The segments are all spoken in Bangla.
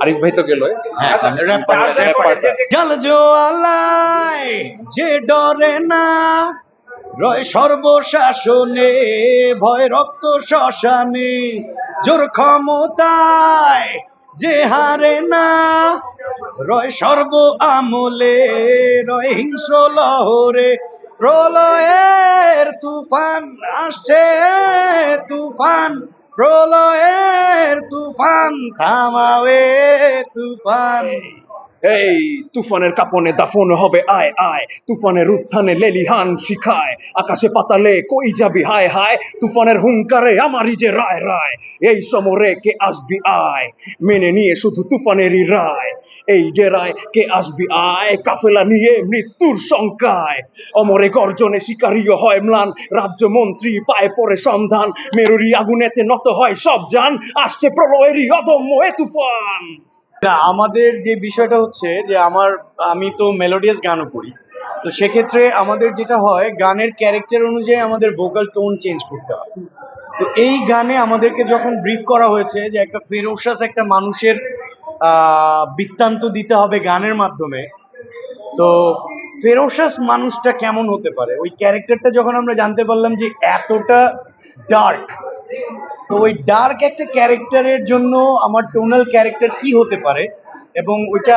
আরিফ ভাই তো গেল। জল জোয়ালায় যে ডরে না রয় সর্বশাসনে ভয় রক্ত শ্মশানে জোর ক্ষমতায় যে হারে না রয় সর্ব আমলে রয় হিংস্র লহরে প্রলয়ের তুফান আসছে তুফান প্রলয়ের তুফান থামাবে তুফান। এই তুফানের কাপনে দাফন হবে, আয় আয়। তুফানের উত্থানে লেলিহান শিখায়। আকাশে পাতালে কই যাবি? হায় হায়। তুফানের হুঙ্কারে আমারই যে রায় রায়। এই সমরে কে আসবি আয়? মেনে নিয়ে শুধু তুফানেরই রায়। এই যে রায়, কে আসবি আয়? কাফেলা নিয়ে মৃত্যুর শঙ্কায়। অমরে গর্জনে শিকারীয় হয় ম্লান। রাজ্য মন্ত্রী পায়ে পরে সন্ধান। মেরুরি আগুনেতে নত হয় সব জান আসছে প্রলয়েরই অদম্য এ তুফান। আমাদের যে বিষয়টা হচ্ছে যে আমার, আমি তো মেলোডিয়াস গানও করি। তো সেক্ষেত্রে আমাদের যেটা হয়, গানের ক্যারেক্টার অনুযায়ী আমাদের ভোকাল টোন চেঞ্জ করতে হয়। তো এই গানে আমাদেরকে যখন ব্রিফ করা হয়েছে যে একটা ফেরোসাস একটা মানুষের বৃত্তান্ত দিতে হবে গানের মাধ্যমে, তো ফেরোসাস মানুষটা কেমন হতে পারে? ওই ক্যারেক্টারটা যখন আমরা জানতে পারলাম যে এতটা ডার্ক তো ওই ডার্ক একটা ক্যারেক্টারের জন্য আমার টোনাল ক্যারেক্টার কি হতে পারে? এবং ওইটা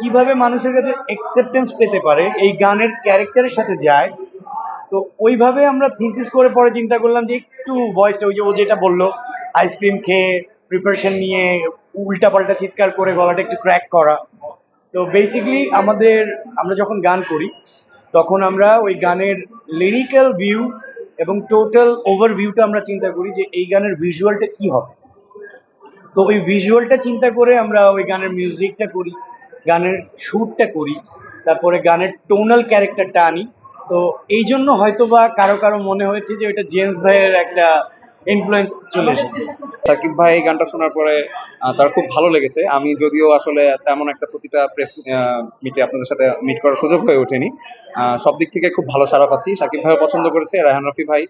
কীভাবে মানুষের কাছে অ্যাকসেপ্টেন্স পেতে পারে? এই গানের ক্যারেক্টারের সাথে যায়। তো ওইভাবে আমরা থিসিস করে পরে চিন্তা করলাম যে একটু ভয়েসটা ওই যে ও যেটা বলল আইসক্রিম খেয়ে প্রিপারেশন নিয়ে উল্টা পাল্টা চিৎকার করে গলাটা একটু ক্র্যাক করা। তো বেসিকলি আমাদের, আমরা যখন গান করি, তখন আমরা ওই গানের লিরিক্যাল ভিউ এবং টোটাল ওভারভিউটা আমরা চিন্তা করি যে এই গানের ভিজুয়ালটা কি হবে। তো ওই ভিজুয়ালটা চিন্তা করে আমরা ওই গানের মিউজিকটা করি, গানের শ্যুটটা করি, তারপরে গানের টোনাল ক্যারেক্টারটা আনি। তো এই জন্য হয়তো বা কারও কারও মনে হয়েছে যে ওইটা জেমস ভাইয়ের একটা ইনফ্লুয়েন্স চলে এসেছে। সাকিব ভাই এই গানটা শোনার পরে তার খুব ভালো লেগেছে। আমি যদিও আসলে তেমন একটা প্রতিটা প্রেস মিটে আপনাদের সাথে মিট করার সুযোগ হয়ে ওঠেনি। সব দিক থেকে খুব ভালো সারা পাচ্ছি। সাকিব ভাইও পছন্দ করেছে, রায়হান রফি ভাই।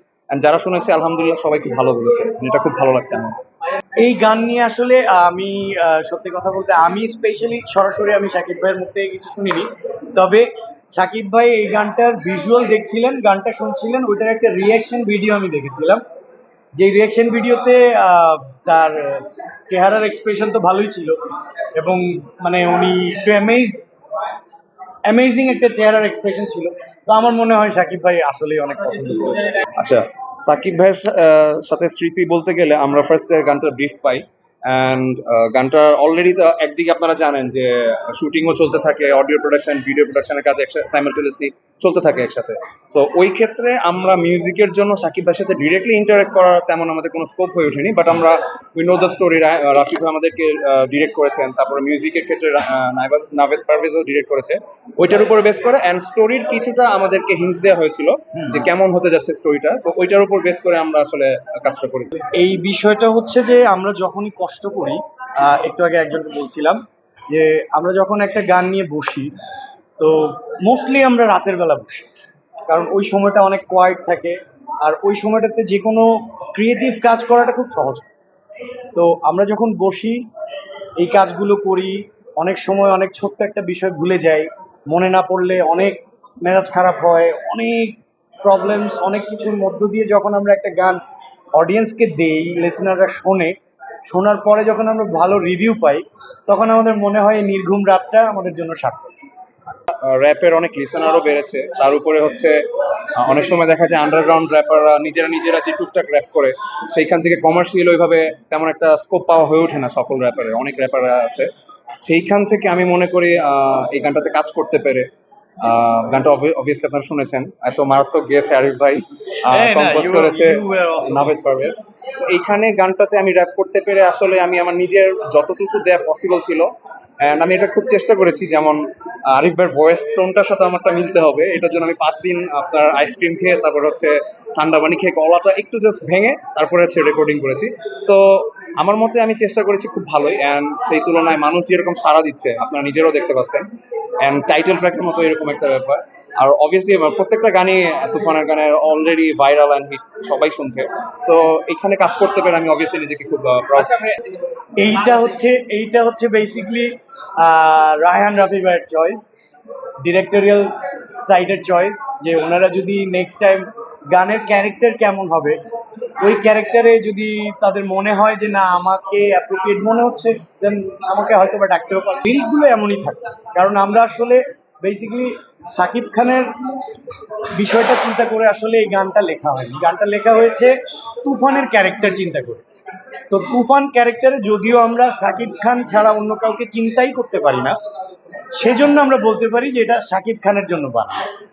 যারা শুনেছে, আলহামদুলিল্লাহ সবাই খুব ভালো বলেছে। এটা খুব ভালো লাগছে আমার। এই গান নিয়ে আসলে আমি সত্যি কথা বলতে আমি স্পেশালি সরাসরি আমি সাকিব ভাইয়ের মুখ থেকে কিছু শুনিনি। তবে সাকিব ভাই এই গানটার ভিজুয়াল দেখছিলেন, গানটা শুনছিলেন, ওইটার একটা রিয়াকশন ভিডিও আমি দেখেছিলাম। যে রিয়াকশন ভিডিওতে তার চেহারার এক্সপ্রেশন তো ভালোই ছিল এবং মানে উনি একটু অ্যামেজড অ্যামেজিং একটা চেহারার এক্সপ্রেশন ছিল। তো আমার মনে হয় সাকিব ভাই আসলেই অনেক পছন্দ আচ্ছা সাকিব ভাইয়ের সাথে স্মৃতি বলতে গেলে আমরা ফার্স্টে গানটার ব্রিফ পাই অ্যান্ড গানটা অলরেডি তো একদিকে আপনারা জানেন যে শুটিংও চলতে থাকে অডিও প্রোডাকশন ভিডিও প্রোডাকশনের কাজ সাইমালটেনিয়াসলি চলতে থাকে একসাথে। তো ওই ক্ষেত্রে আমরা মিউজিকের জন্য সাকিব ভাইয়ের সাথে ডিরেক্টলি ইন্টারেক্ট করার তেমন আমাদের কোনো স্কোপ হয়ে ওঠেনি বাট আমরা we know the story Rafiq ভাই আমাদেরকে ডিরেক্ট করেছেন তারপরে মিউজিকের ক্ষেত্রে নাভেদ পারভেজও ডিরেক্ট করেছে। ওইটার উপরে বেস করে অ্যান্ড স্টোরির কিছুটা আমাদেরকে হিন্স দেওয়া হয়েছিল যে কেমন হতে যাচ্ছে স্টোরিটা তো ওইটার উপর বেস করে আমরা আসলে কাজটা করেছি এই বিষয়টা হচ্ছে যে আমরা যখনই কষ্ট করি একটু আগে একজনকে বলছিলাম যে আমরা যখন একটা গান নিয়ে বসি তো মোস্টলি আমরা রাতের বেলা বসি। কারণ ওই সময়টা অনেক কোয়াইট থাকে। আর ওই সময়টাতে যে কোনো ক্রিয়েটিভ কাজ করাটা খুব সহজ। তো আমরা যখন বসি, এই কাজগুলো করি, অনেক সময় অনেক ছোট্ট একটা বিষয় ভুলে যাই। মনে না পড়লে অনেক মেজাজ খারাপ হয়, অনেক প্রবলেমস অনেক কিছুর মধ্য দিয়ে যখন আমরা একটা গান অডিয়েন্সকে দেই লিসনাররা শোনে, শোনার পরে যখন আমরা ভালো রিভিউ পাই, তখন আমাদের মনে হয় এই নির্ঘুম রাতটা আমাদের জন্য সার্থক। র্যাপের অনেক লিসনারও বেড়েছে। তার উপরে হচ্ছে অনেক সময় দেখা যায় আন্ডারগ্রাউন্ড র্যাপাররা নিজেরা নিজেরা যে টুকটাক র্যাপ করে সেইখান থেকে কমার্শিয়াল ওইভাবে তেমন একটা স্কোপ পাওয়া হয়ে ওঠে না সকল র্যাপারের অনেক র্যাপাররা আছে। সেইখান থেকে আমি মনে করি আহ, এই গানটাতে কাজ করতে পেরে আহ, গানটা অবভিয়াসলি আপনারা শুনেছেন। এত মারাত্মক গেয়েছে আরিফ ভাই। হ্যাঁ, কম্পোজ করেছে were awesome. নাভেদ পারভেজ। এইখানে গানটাতে আমি র্যাপ করতে পেরে আসলে আমি আমার নিজের যতটুকু দেয়া পসিবল ছিল, And আমি এটা খুব চেষ্টা করেছি যেমন আরিফ ভাইয়ের ভয়েস টোনটার সাথে আমারটা মিলতে হবে। এটার জন্য আমি পাঁচ দিন আপনার আইসক্রিম খেয়ে, তারপর হচ্ছে ঠান্ডা পানি খেয়ে, গলাটা একটু জাস্ট ভেঙে, তারপরে হচ্ছে রেকর্ডিং করেছি। সো আমার মতে আমি চেষ্টা করেছি খুব ভালোই অ্যান্ড সেই তুলনায় মানুষ যেরকম সাড়া দিচ্ছে, আপনারা নিজেরাও দেখতে পাচ্ছেন। অ্যান্ড টাইটেল ট্র্যাকের মতো এরকম একটা ব্যাপার। আর অবভিয়াসলি প্রত্যেকটা গানই তুফানের গানে অলরেডি ভাইরাল অ্যান্ড হিট সবাই শুনছে। তো এখানে কাজ করতে পেরে আমি অবভিয়াসলি নিজেকে খুব এইটা হচ্ছে এইটা হচ্ছে বেসিকলি রায়হান রাফি ভাইয়ের চয়েস ডিরেক্টোরিয়াল সাইডের চয়েস যে ওনারা যদি নেক্সট টাইম গানের ক্যারেক্টার কেমন হবে, ওই ক্যারেক্টারে যদি তাদের মনে হয় যে না, আমাকে অ্যাপ্রোপ্রিয়েট মনে হচ্ছে দেন আমাকে হয়তো বা ডাকতেও পারে লিরিকগুলো এমনই থাকে, কারণ আমরা আসলে বেসিক্যালি সাকিব খানের বিষয়টা চিন্তা করে আসলে এই গানটা লেখা হয়নি। গানটা লেখা হয়েছে তুফানের ক্যারেক্টার চিন্তা করে। তো তুফান ক্যারেক্টারে যদিও আমরা সাকিব খান ছাড়া অন্য কাউকে চিন্তাই করতে পারি না, সেজন্য আমরা বলতে পারি যে এটা সাকিব খানের জন্য বানানো।